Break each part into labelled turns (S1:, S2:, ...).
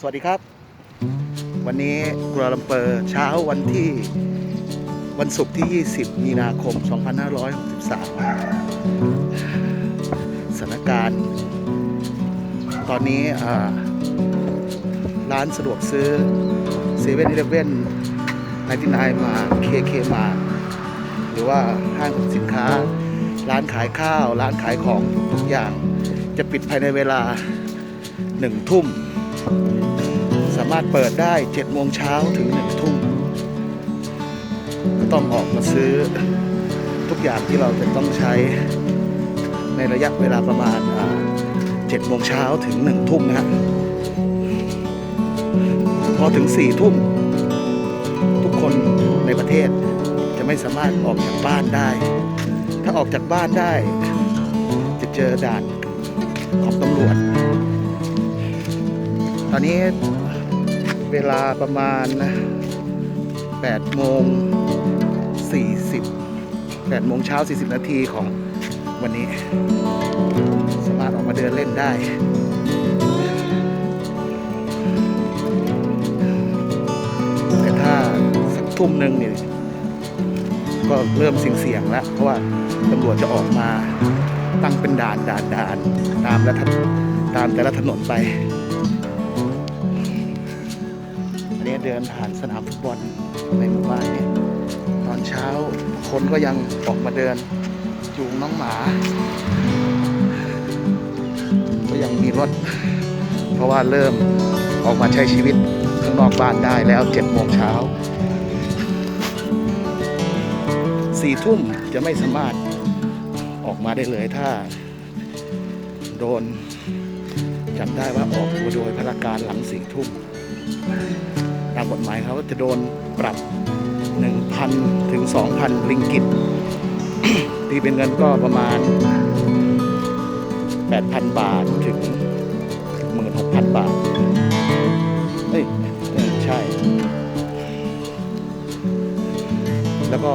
S1: สวัสดีครับ วันนี้กัวลาลัมเปอร์เช้าวันที่วันศุกร์ที่ 20 มีนาคม 2563สถานการณ์ ตอนนี้ร้านสะดวกซื้อเซเว่นอีเลฟเว่นไนที่นมาเคเคมาหรือว่าห้างสินค้า ร้านขายข้าว ร้านขายของทุกอย่างจะปิดภายในเวลาหนึ่งทุ่ม สามารถเปิดได้7โมงเช้าถึง1ทุ่มก็ต้องออกมาซื้อทุกอย่างที่เราจะต้องใช้ในระยะเวลาประมาณ7โมงเช้าถึง1ทุ่มนะฮะพอถึง4ทุ่มทุกคนในประเทศจะไม่สามารถออกจากบ้านได้ ถ้าออกจากบ้านได้ จะเจอด่านของตำรวจ อนนี้เวลาประมาณ8โมง40 8โมงเช้า 40 นาทีของวันนี้ สามารถออกมาเดินเล่นได้แต่ถ้าสักทุ่มหนึ่งเนี่ยก็เริ่มเสี่ยงๆแล้ว เพราะว่าตำรวจจะออกมาตั้งเป็นด่านด่านด่านตามและตามแต่ละถนนไป อันนี้เดินผ่านสนามฟุตบอลในหมู่บ้านเนี่ยตอนเช้าคนก็ยังออกมาเดินจูงน้องหมา ก็ยังมีรถ เพราะว่าเริ่มออกมาใช้ชีวิตข้างนอกบ้านได้แล้วเจ็ดโมงเช้าสี่ทุ่มจะไม่สามารถออกมาได้เลยถ้าโดนจับได้ว่าออกมาโดยพนักการหลังสี่ทุ่ม ตามกฎหมายเขาจะโดนปรับ 1,000 ถึง 2,000ลิงกิตตีเป็นเงินก็ประมาณ 8,000 บาทถึง 16,000 บาทเฮ้ยใช่ แล้วก็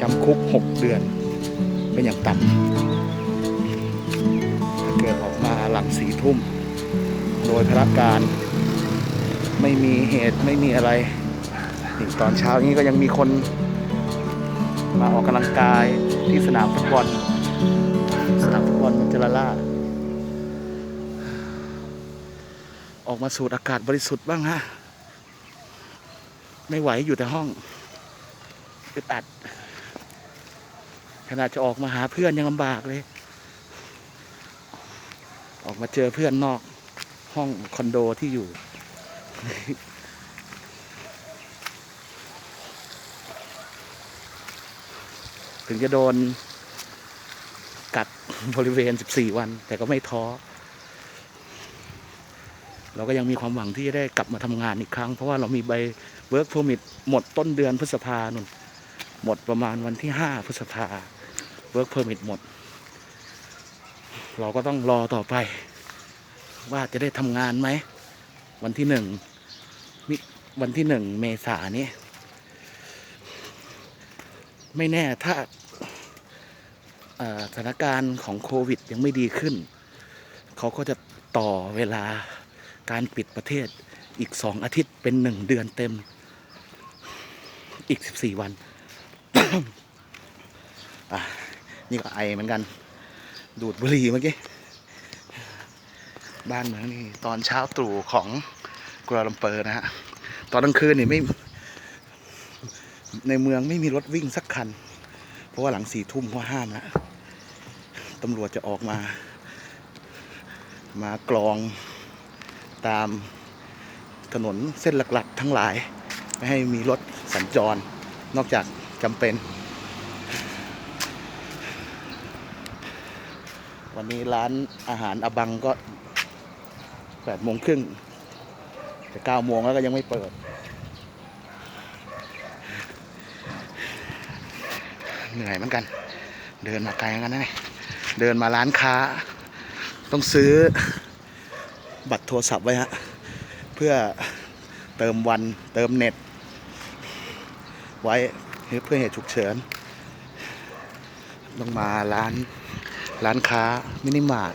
S1: จำคุก 6 เดือน เป็นอย่างต่ำถ้าเกิดออกมาหลังสีทุ่ม โดยพนักการ ไม่มีเหตุไม่มีอะไรนี่ตอนเช้านี้ก็ยังมีคน มาออกกำลังกายที่สนามฟุตบอลสนามฟุตบอลมันจราล่าออกมาสูดอากาศบริสุทธิ์บ้างฮะ ไม่ไหวอยู่แต่ห้องอึดอัดขนาดจะออกมาหาเพื่อนยังลำบากเลย ออกมาเจอเพื่อนนอกห้องคอนโดที่อยู่ ถึงจะโดน กัดบริเวณ 14 วัน แต่ก็ไม่ท้อ เราก็ยังมีความหวังที่จะได้กลับมาทำงานอีกครั้ง เพราะว่าเรามีใบ Work Permit หมดต้นเดือนพฤษภาหนุนหมดประมาณวันที่ 5 พฤษภา Work Permit หมด เราก็ต้องรอต่อไป ว่าจะได้ทำงานไหม วันที่หนึ่งวันที่หนึ่งเมษานี้ไม่แน่ถ้าสถานการณ์ของโควิดยังไม่ดีขึ้น เขาก็จะต่อเวลาการปิดประเทศอีกสองอาทิตย์เป็นหนึ่งเดือนเต็ม อีกสิบสี่วัน นี่ก็ไอเหมือนกัน ดูดบุหรี่เมื่อกี้ บ้านเมืองนี่ตอนเช้าตรู่ของกัวลาลัมเปอร์นะฮะ ตอนกลางคืนนี่ไม่ในเมืองไม่มีรถวิ่งสักคัน เพราะว่าหลังสี่ทุ่มเขาห้ามแล้วตำรวจจะออกมา มากรองตามถนนเส้นหลักๆ ทั้งหลาย ไม่ให้มีรถสัญจร นอกจากจำเป็น วันนี้ร้านอาหารอบังก็ แปดโมงครึ่งแต่เก้าโมงแล้วก็ยังไม่เปิดเหนื่อยเหมือนกัน เดินมาไกลเหมือนกันนะเนี่ยเดินมาร้านค้า ต้องซื้อบัตรโทรศัพท์ไว้ฮะ เพื่อเติมวันเติมเน็ต ไว้เพื่อเหตุฉุกเฉินต้องมาร้านร้านค้ามินิมาร์ท